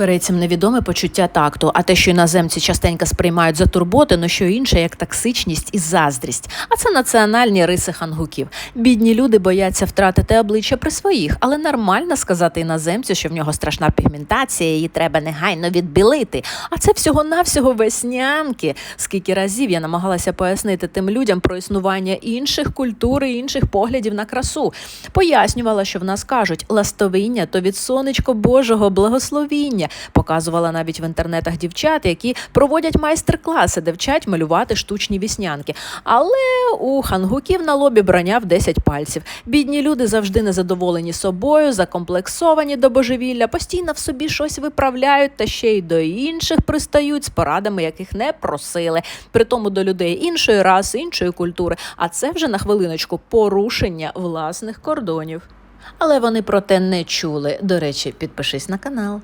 Корейцям невідоме почуття такту, а те, що іноземці частенько сприймають за турботи, ну що інше, як токсичність і заздрість. А це національні риси хангуків. Бідні люди бояться втратити обличчя при своїх, але нормально сказати іноземцю, що в нього страшна пігментація, її треба негайно відбілити. А це всього-навсього веснянки. Скільки разів я намагалася пояснити тим людям про існування інших культур і інших поглядів на красу. Пояснювала, що в нас кажуть, ластовиння то від сонечко Божого благословіння. Показувала навіть в інтернетах дівчат, які проводять майстер-класи, де вчать малювати штучні віснянки. Але у хангуків на лобі броня в 10 пальців. Бідні люди завжди незадоволені собою, закомплексовані до божевілля, постійно в собі щось виправляють та ще й до інших пристають з порадами, яких не просили. Притому до людей іншої раси, іншої культури. А це вже на хвилиночку порушення власних кордонів. Але вони про те не чули. До речі, підпишись на канал.